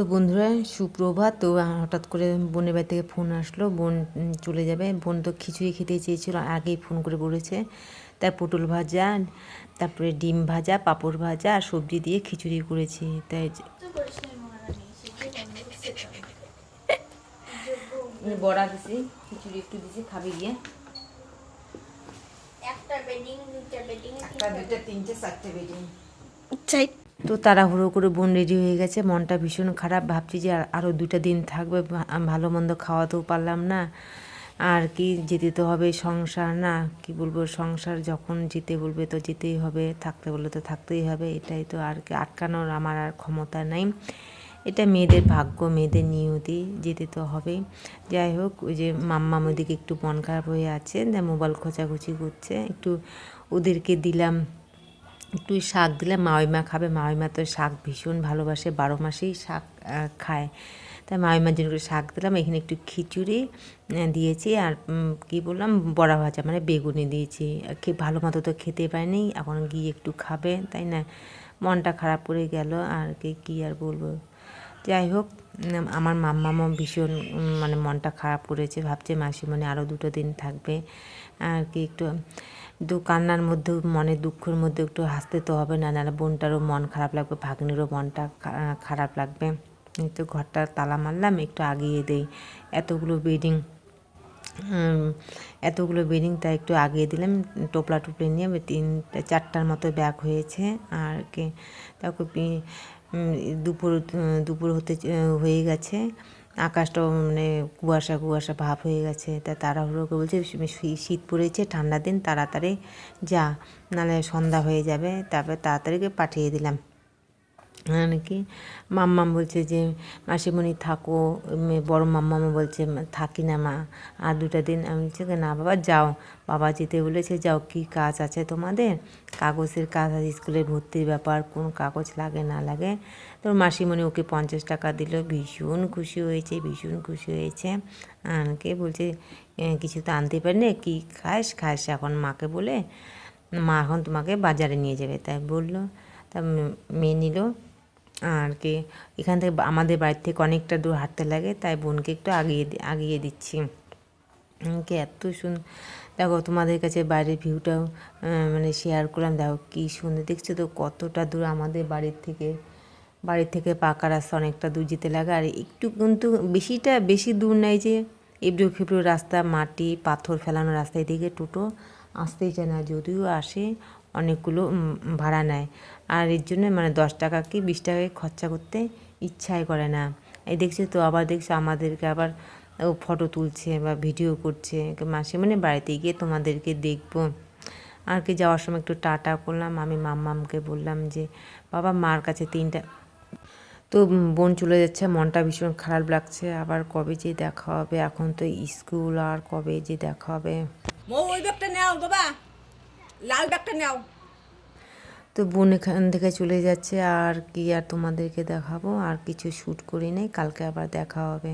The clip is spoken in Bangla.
তো বন্ধুরা সুপ্রভাত। তো হঠাৎ করে বোনের বাড়ি থেকে ফোন আসলো। বোন চলে যাবে। বোন তো খিচুড়ি খেতে চেয়েছিল আগেই ফোন করে বলেছে। তাই পটল ভাজা তারপরে ডিম ভাজা পাঁপড় ভাজা আর সবজি দিয়ে খিচুড়ি করেছি। তাই বড়া দিছি খিচুড়ি একটু দিছি খাবি গিয়ে। একটা বেডিং দুইটা বেডিং একটা দুটা তিনটে চারটে বেডিং। চাই তো তাড়াহুড়ো করে বোন রেডি হয়ে গেছে। মনটা ভীষণ খারাপ। ভাবছি যে আর- আরও দুটা দিন থাকবে। ভালো মন্দ খাওয়াতেও পারলাম না। আর কি যেতে তো হবে সংসার না? কি বলব? সংসার যখন যেতে বলবে তো যেতেই হবে। থাকতে বললে তো থাকতেই হবে। এটাই তো আর আটকানোর আমার আর ক্ষমতা নাই। এটা মেয়েদের ভাগ্য, মেয়েদের নিয়তি। যেতে তো হবেই যাই হোক, ওই যে মাম্মা ওদিকে একটু মন খারাপ হয়ে আছে। মোবাইল খোঁচাখুচি করছে। একটু ওদেরকে দিলাম। একটু শাক দিলে মাওইমা খাবে। মাওইমা তো শাক ভীষণ ভালোবাসে, বারো মাসেই শাক খায়। তাই মাওইমার জন্য করে শাক দিলাম। এখানে একটু খিচুড়ি দিয়েছি আর কি বললাম, বড়া ভাজা মানে বেগুনি দিয়েছি। কি ভালো মতো তো খেতে পায়নি এখন গিয়ে একটু খাবে, তাই না? মনটা খারাপ করে গেল, আর কি, কী আর বলব? যাই হোক আমার মাম্মামও ভীষণ মানে মনটা খারাপ করেছে, ভাবছে মাসি মানে আরও দুটো দিন থাকবে। আর কি একটু দু কান্নার মধ্যেও মনে দুঃখের মধ্যে একটু হাসতে তো হবে না, নাহলে বোনটারও মন খারাপ লাগবে, ভাগ্নিরও মনটা খারাপ লাগবে। তো ঘরটা তালা মারলাম, একটু আগিয়ে দেই। এতগুলো বেডিং এতগুলো বেডিং তাই একটু আগিয়ে দিলাম, টোপলা টুপলি নিয়ে তিন চারটার মতো ব্যাগ হয়েছে আর কি। পি- দুপুর দুপুর হতে, হয়ে গেছে। আকাশটাও মানে কুয়াশা কুয়াশা ভাব হয়ে গেছে। তা তাড়াহুড়োকে বলছে শীত পড়েছে, ঠান্ডা দিন, তাড়াতাড়ি যা নাহলে সন্ধ্যা হয়ে যাবে। তারপরে তাড়াতাড়িকে পাঠিয়ে দিলাম। নাকি মাম্মাম বলছে যে, মাসিমণি থাকো বড় মাম্মামা বলছে, থাকি না মা, আর দুটা দিন। আমি বলছি, না বাবা, যাও। বাবা যেতে বলেছে, যাও, কি কাজ আছে তোমাদের? কাগজের কাজ আছে স্কুলে ভর্তির ব্যাপার, কোন কাগজ লাগে, না লাগে। তোর মাসিমণি ওকে পঞ্চাশ টাকা দিল, ভীষণ খুশি হয়েছে, ভীষণ খুশি হয়েছে। কে বলছে কিছু তো আনতে পারি না, কী খাস খাস এখন মাকে বলে, মা এখন তোমাকে বাজারে নিয়ে যাবে। তাই বলল, তা মেয়ে নিল। আর কি এখান থেকে আমাদের বাড়ির থেকে অনেকটা দূর হাঁটতে লাগে, তাই বোনকে একটু আগিয়ে আগিয়ে দিচ্ছি। কি এত সুন্দর দেখো তোমাদের কাছে বাইরের ভিউটাও মানে শেয়ার করলাম, দেখো কী সুন্দর, দেখছ তো কতটা দূর আমাদের বাড়ির থেকে বাড়ির থেকে পাকা রাস্তা অনেকটা দূর যেতে লাগে, আর একটু কিন্তু বেশিটা, বেশি দূর নাই যে, এবড়ো খেবড়ো রাস্তা, মাটি, পাথর ফেলানো রাস্তা, এদিকে টোটো আসতেই চায় না, যদিও আসে অনেকগুলো ভাড়া নেয়। আর এর জন্য মানে দশ টাকা কি বিশ টাকায় খরচা করতে ইচ্ছাই করে না। এই দেখছি তো, আবার দেখছ আমাদেরকে আবার ও ফটো তুলছে বা ভিডিও করছে। মাসে মানে বাড়িতে গিয়ে তোমাদেরকে দেখব। আর কি যাওয়ার সময় একটু টাটা করলাম। আমি মাম্মামকে বললাম যে, বাবা, মার কাছে তিনটা তো বোন চলে যাচ্ছে। মনটা ভীষণ খারাপ লাগছে। আবার কবে যে দেখা হবে? এখন তো স্কুল, আর কবে যে দেখা হবে? নাও বাবা। লাল ব্যাগটা নাও। তো বোন এখান থেকে চলে যাচ্ছে, আর কি আর তোমাদেরকে দেখাবো, আর কিছু শ্যুট করি নাই, কালকে আবার দেখা হবে।